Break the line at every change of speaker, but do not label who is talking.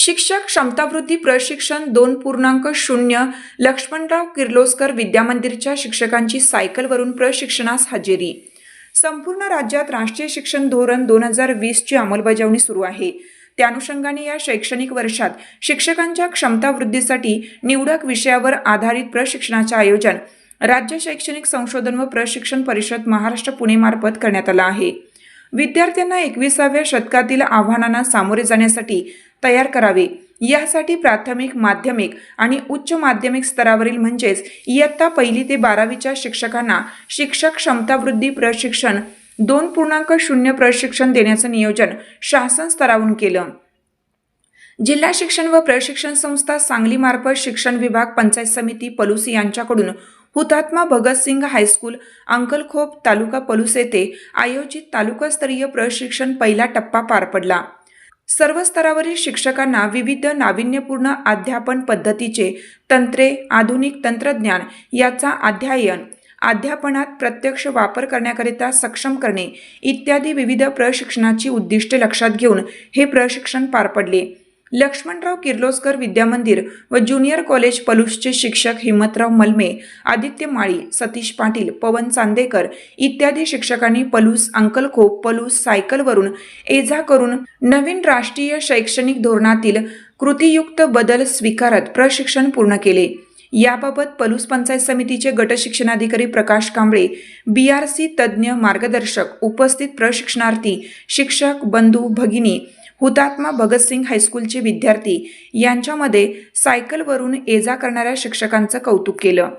शिक्षक क्षमतावृद्धी प्रशिक्षण दोन पूर्णांक शून्य लक्ष्मणराव किर्लोस्कर विद्यामंदिरच्या शिक्षकांची सायकलवरून प्रशिक्षणास हजेरी. संपूर्ण राज्यात राष्ट्रीय शिक्षण धोरण दोन हजार वीसची अंमलबजावणी सुरू आहे. त्या अनुषंगाने या शैक्षणिक वर्षात शिक्षकांच्या क्षमतावृद्धीसाठी निवडक विषयावर आधारित प्रशिक्षणाचे आयोजन राज्य शैक्षणिक संशोधन व प्रशिक्षण परिषद महाराष्ट्र पुणेमार्फत करण्यात आलं आहे. विद्यार्थ्यांना एकविसाव्या शतकातील आव्हानांना सामोरे जाण्यासाठी तयार करावे. यासाठी प्राथमिक माध्यमिक आणि उच्च माध्यमिक स्तरावरील म्हणजेच इयत्ता पहिली ते बारावीच्या शिक्षकांना शिक्षक क्षमतावृद्धी प्रशिक्षण दोन पूर्णांक शून्य प्रशिक्षण देण्याचं नियोजन शासन स्तरावरून केलं. जिल्हा शिक्षण व प्रशिक्षण संस्था सांगलीमार्फत शिक्षण विभाग पंचायत समिती पलुसी यांच्याकडून हुतात्मा भगतसिंग हायस्कूल अंकलखोप तालुका पलूस येथे आयोजित तालुकास्तरीय प्रशिक्षण पहिला टप्पा पार पडला. सर्व स्तरावरील शिक्षकांना विविध नाविन्यपूर्ण अध्यापन पद्धतीचे तंत्रे आधुनिक तंत्रज्ञान याचा अध्ययन अध्यापनात प्रत्यक्ष वापर करण्याकरिता सक्षम करणे इत्यादी विविध प्रशिक्षणाची उद्दिष्टे लक्षात घेऊन हे प्रशिक्षण पार पडले. लक्ष्मणराव किर्लोस्कर विद्यामंदिर व ज्युनियर कॉलेज पलूसचे शिक्षक हिम्मतराव मलमे आदित्य माळी सतीश पाटील पवन चांदेकर इत्यादी शिक्षकांनी पलूस अंकलखोप पलूस सायकलवरून एजा करून नवीन राष्ट्रीय शैक्षणिक धोरणातील कृतीयुक्त बदल स्वीकारत प्रशिक्षण पूर्ण केले. याबाबत पलूस पंचायत समितीचे गटशिक्षणाधिकारी Prakash Kamble B R C तज्ज्ञ मार्गदर्शक उपस्थित प्रशिक्षणार्थी शिक्षक बंधू भगिनी हुतात्मा भगतसिंग हायस्कूलचे विद्यार्थी यांच्यामध्ये सायकलवरून ये जा करणाऱ्या शिक्षकांचं कौतुक केलं.